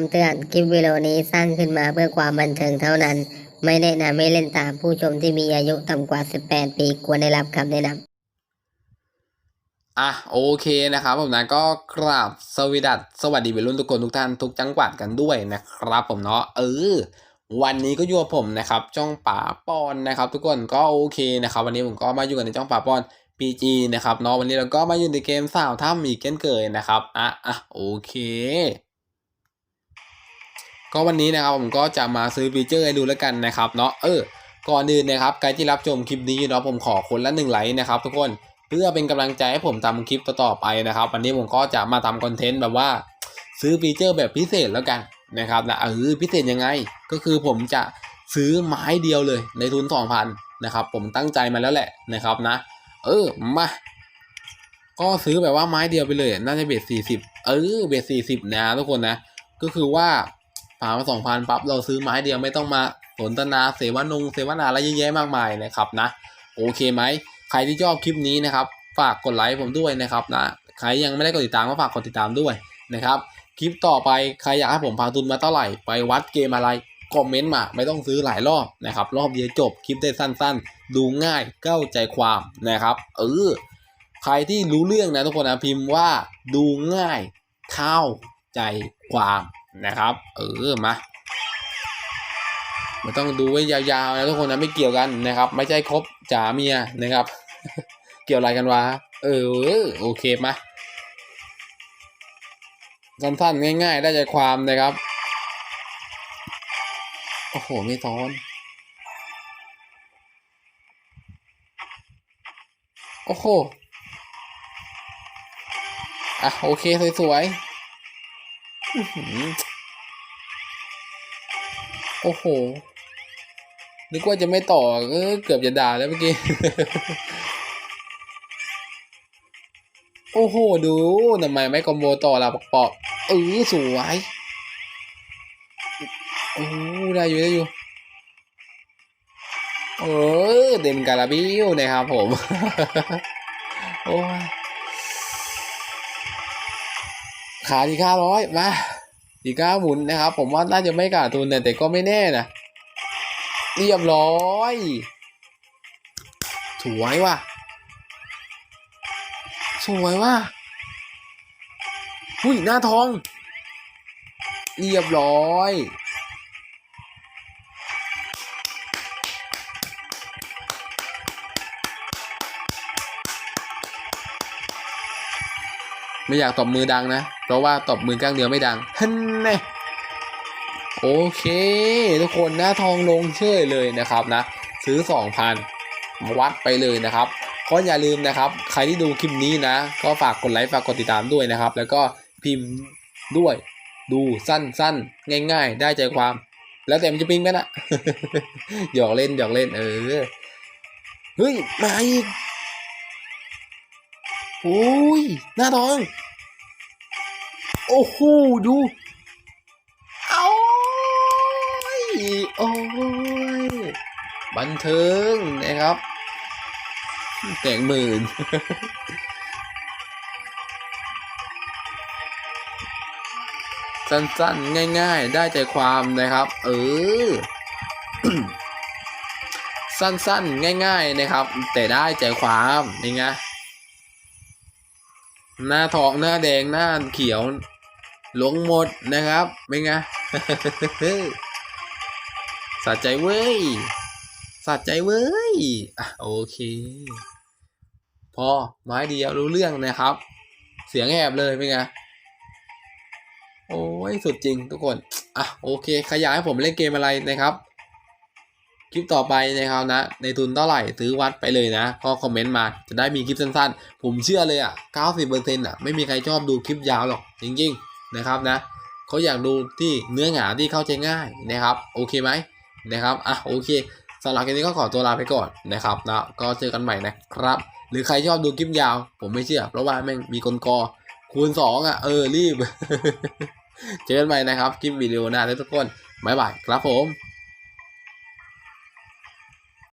คำเตือน คลิปวิดีโอนี้สร้างขึ้นมาเพื่อความบันเทิงเท่านั้น ไม่แนะนำให้เล่นตามผู้ชมที่มีอายุต่ำกว่า 18 ปีควรได้รับคำแนะนำอะโอเคนะครับผมนะก็กราบสวัสดีสวัสดีวัยรุ่นทุกคนทุกท่านทุกจังหวัดกันด้วยนะครับผมเนาะเออวันนี้ก็อยู่กับผมนะครับจ้องป่าปอนนะครับ ทุกคนก็โอเคนะครับวันนี้ผมก็มาอยู่กันในจ้องป่าปอน PG นะครับเนาะวันนี้เราก็มาอยู่ในเกมสาวถ้ำอีกเช่นเคยนะครับอะอะโอเค ก็วันนี้นะครับผมก็จะมาซื้อฟีเจอร์ให้ดูแล้วกันนะครับเนาะเออก่อนอื่นนะครับใครที่รับชมคลิปนี้อยู่เนาะผมขอคนละหนึ่งไลค์นะครับทุกคนเพื่อเป็นกำลังใจให้ผมทำคลิปต่อๆไปนะครับ วันนี้ผมก็จะมาทำคอนเทนต์แบบว่า ซื้อฟีเจอร์แบบพิเศษแล้วกันนะครับนะเออพิเศษยังไง ก็คือผมจะซื้อไม้เดียวเลยในทุน2,000นะครับผมตั้งใจมาแล้วแหละนะครับนะ เออมาก็ซื้อแบบว่าไม้เดียวไปเลย น่าจะเบสสี่สิบเออเบสสี่สิบนะทุกคนนะ ก็คือว่า ผ่านมาสองพันปั๊บเราซื้อไม้เดียวไม่ต้องมาสนทนาเสวนงเสวนาอะไรเยอะแยะมากมายนะครับนะ โอเคไหมใครที่ชอบคลิปนี้นะครับ ฝากกดไลค์ผมด้วยนะครับนะใครยังไม่ได้กดติดตามก็ฝากกดติดตามด้วยนะครับคลิปต่อไปใครอยากให้ผมพาทุนมาเท่าไหร่ ไปวัดเกมอะไรคอมเมนต์มาไม่ต้องซื้อหลายรอบนะครับ รอบเดียวจบคลิปได้สั้น ๆ ดูง่ายเข้าใจความนะครับ เออใครที่รู้เรื่องนะทุกคนนะพิมพ์ว่าดูง่ายเข้าใจความ นะครับ เออมาไม่ต้องดูไว้ยาวๆนะทุกคนนะไม่เกี่ยวกันนะครับ ไม่ใช่ครบจ๋าเมียนะครับ เกี่ยวอะไรกันวะเออโอเคมาสั้นๆง่าย ๆ ได้ใจความนะครับโอ้โหไม่ซ้อนโอ้โหอะโอเคสวยๆ โอ้โห นึกว่าจะไม่ต่อเออเกือบจะด่าแล้วเมื่อกี้ โอ้โห ดูทำไมไม่คอมโบต่อละปอกๆเออสวยโอ้ได้อยู่ได้อยู่เออเต็มการาบิวนะครับผม โอ้ยขาดีค่าร้อยมา ดีค่าหมุนนะครับ ผมว่าน่าจะไม่ขาดทุนเนะแต่ก็ไม่แน่นะเรียบร้อยสวยว่ะสวยว่ะหุ้ยหน้าทอง เรียบร้อยไม่อยากตบมือดังนะ เพราะว่าตบมือข้างเดียวไม่ดังฮันแน่โอเค ทุกคนหน้าทองลงเชื่อเลยนะครับนะ ซื้อ 2,000วัดไปเลยนะครับก็อย่าลืมนะครับ ใครที่ดูคลิปนี้นะ ก็ฝากกดไลค์ฝากกดติดตามด้วยนะครับ แล้วก็พิมพ์ด้วยดูสั้นๆ ง่าย ๆ ได้ใจความ แล้วแต่มันจะปิ้งกันอะหยอกเล่นหยอกเล่น เออเฮ้ยมาอีกโอ้ยหน้าทอง โอ้โหดูเอาโอ้ยบันเทิงนะครับแตงหมื่นสั้นๆ ง่ายๆ ได้ใจความนะครับ เออ สั้นๆ ง่ายๆ นะครับ แต่ได้ใจความนี่ไงหน้าทองหน้าแดงหน้าเขียว หลงหมดนะครับ เป็นไงสะใจเว้ยสะใจเว้ยอะโอเค พอไม้เดียวรู้เรื่องนะครับ เสียงแหบเลยเป็นไงโอ้ยสุดจริงทุกคน อะโอเค ขยายให้ผมเล่นเกมอะไรนะครับ คลิปต่อไปนะครับนะ ในทุนเท่าไหร่ซื้อวัดไปเลยนะ ก็คอมเมนต์มาจะได้มีคลิปสั้นๆ ผมเชื่อเลยอะ 90%อะ ไม่มีใครชอบดูคลิปยาวหรอก จริงๆ นะครับนะเขาอยากดูที่เนื้อหาที่เข้าใจง่ายนะครับ โอเคไหมนะครับอะโอเคสำหรับคลิปนี้ก็ขอตัวลาไปก่อนนะครับนะก็เจอกันใหม่นะครับ หรือใครชอบดูคลิปยาว ผมไม่เชื่อ เพราะว่าแม่งมีกลกอคูณสองอะ เออ รีบ เจอกันใหม่นะครับ คลิปวิดีโอหน้าทุกคน บ๊ายบายครับผม